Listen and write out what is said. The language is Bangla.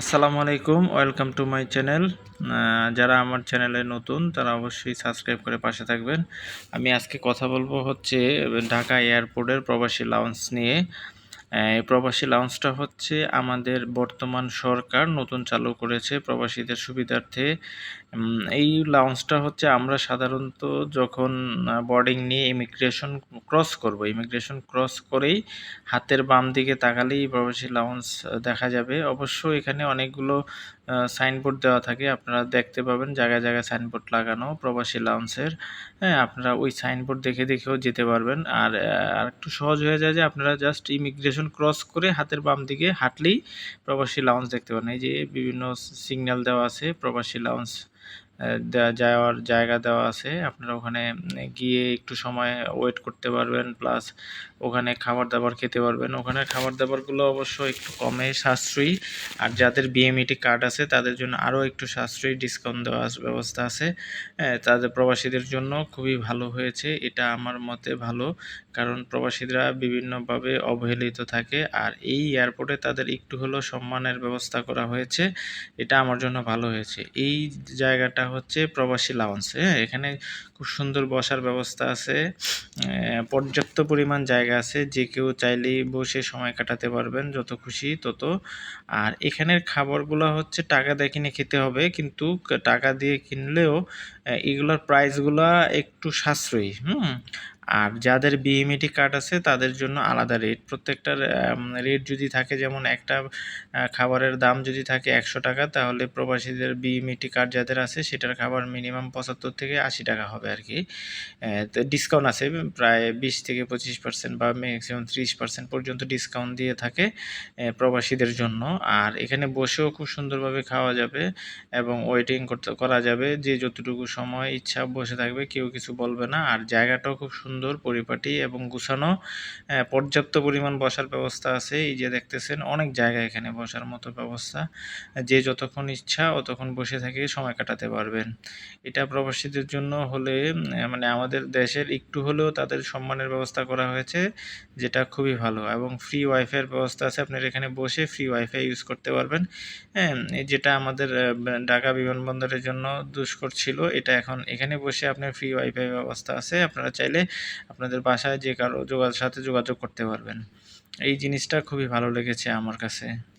আসসালামু আলাইকুম, ওয়েলকাম টু মাই চ্যানেল। যারা আমার চ্যানেলে নতুন, তারা অবশ্যই সাবস্ক্রাইব করে পাশে থাকবেন। আমি আজকে কথা বলব হচ্ছে ঢাকা এয়ারপোর্টের প্রবাসী লাউন্স নিয়ে। প্রবাসী লাউন্সটা হচ্ছে আমাদের বর্তমান সরকার নতুন চালু করেছে প্রবাসীদের সুবিধার্থে। এই লাউন্সটা হচ্ছে আমরা সাধারণত যখন বোর্ডিং নিয়ে ইমিগ্রেশন ক্রস করব ইমিগ্রেশন ক্রস করেই হাতের বাম দিকে তাকালেই প্রবাসী লাউন্স দেখা যাবে। অবশ্য এখানে অনেকগুলো সাইনবোর্ড দেওয়া থাকে, আপনারা দেখতে পাবেন জায়গায় জায়গায় সাইনবোর্ড লাগানো প্রবাসী লাউন্সের হ্যাঁ আপনারা ওই সাইনবোর্ড দেখে দেখেও যেতে পারবেন। আর আর একটু সহজ হয়ে যায় যে আপনারা জাস্ট ইমিগ্রেশন ক্রস করে হাতের বাম দিকে হাঁটলেই প্রবাসী লাউন্স দেখতে পারেন। এই যে বিভিন্ন সিগন্যাল দেওয়া আছে, প্রবাসী লাউন্স যাওয়ার জায়গা দেওয়া আছে। আপনারা ওখানে গিয়ে একটু সময় ওয়েট করতে পারবেন প্লাস ওখানে খাবার দাবার খেতে পারবেন। ওখানে খাবার দাবারগুলো অবশ্য একটু কমে সাশ্রয়ী, আর যাদের বিএমইটি কার্ড আছে, তাদের জন্য আরও একটু সাশ্রয়ী ডিসকাউন্ট দেওয়ার ব্যবস্থা আছে। তাদের প্রবাসীদের জন্য খুবই ভালো হয়েছে, এটা আমার মতে ভালো, কারণ প্রবাসীরা বিভিন্নভাবে অবহেলিত থাকে, আর এই এয়ারপোর্টে তাদের একটু হলেও সম্মানের ব্যবস্থা করা হয়েছে, এটা আমার জন্য ভালো হয়েছে। এই জায়গাটা হচ্ছে প্রবাসী লাউন্স হ্যাঁ এখানে খুব সুন্দর বসার ব্যবস্থা আছে। পর্যাপ্ত পরিমাণ জায়গা আছে। যে কেউ চাইলেই বসে সময় কাটাতে পারবেন, যত খুশি তত। আর এখানের খাবারগুলো হচ্ছে টাকা দিয়ে কিনে খেতে হবে, কিন্তু টাকা দিয়ে কিনলেও এগুলোর প্রাইসগুলো একটু সাশ্রয়ী। হুম? আর যাদের বিএমইটি কার্ড আছে, তাদের জন্য আলাদা রেট প্রত্যেকটার রেট যদি থাকে, যেমন একটা খাবারের দাম যদি থাকে একশো টাকা, তাহলে প্রবাসীদের বিএমইটি কার্ড যাদের আছে, সেটার খাবার মিনিমাম পঁচাত্তর থেকে আশি টাকা হবে আর কি। তো ডিসকাউন্ট আছে, প্রায় বিশ থেকে পঁচিশ পার্সেন্ট বা ম্যাক্সিমাম ত্রিশ পার্সেন্ট পর্যন্ত ডিসকাউন্ট দিয়ে থাকে প্রবাসীদের জন্য। আর এখানে বসেও খুব সুন্দরভাবে খাওয়া যাবে এবং ওয়েটিং করতে, করা যাবে। যে যতটুকু সময় ইচ্ছা বসে থাকবে, কেউ কিছু বলবে না। আর জায়গাটাও খুব সুন্দর সুন্দর পরিপাটি এবং গুছানো পর্যাপ্ত পরিমাণ বসার ব্যবস্থা আছে। এই যে দেখতেছেন, অনেক জায়গা এখানে বসার মতো ব্যবস্থা। যে যতক্ষণ ইচ্ছা, অতক্ষণ বসে থেকে সময় কাটাতে পারবেন। এটা প্রবাসীদের জন্য হলে মানে আমাদের দেশের একটু হলেও তাদের সম্মানের ব্যবস্থা করা হয়েছে, যেটা খুবই ভালো। এবং ফ্রি ওয়াইফাইয়ের ব্যবস্থা আছে, আপনার এখানে বসে ফ্রি ওয়াইফাই ইউজ করতে পারবেন। হ্যাঁ যেটা আমাদের ঢাকা বিমানবন্দরের জন্য দুষ্কর ছিল, এটা এখন এখানে বসে আপনার ফ্রি ওয়াইফাই ব্যবস্থা আছে। আপনারা চাইলে আপনাদের বাসায় যে কারও যোগাযোগ, সাথে যোগাযোগ করতে পারবেন। এই জিনিসটা খুবই ভালো লেগেছে আমার কাছে।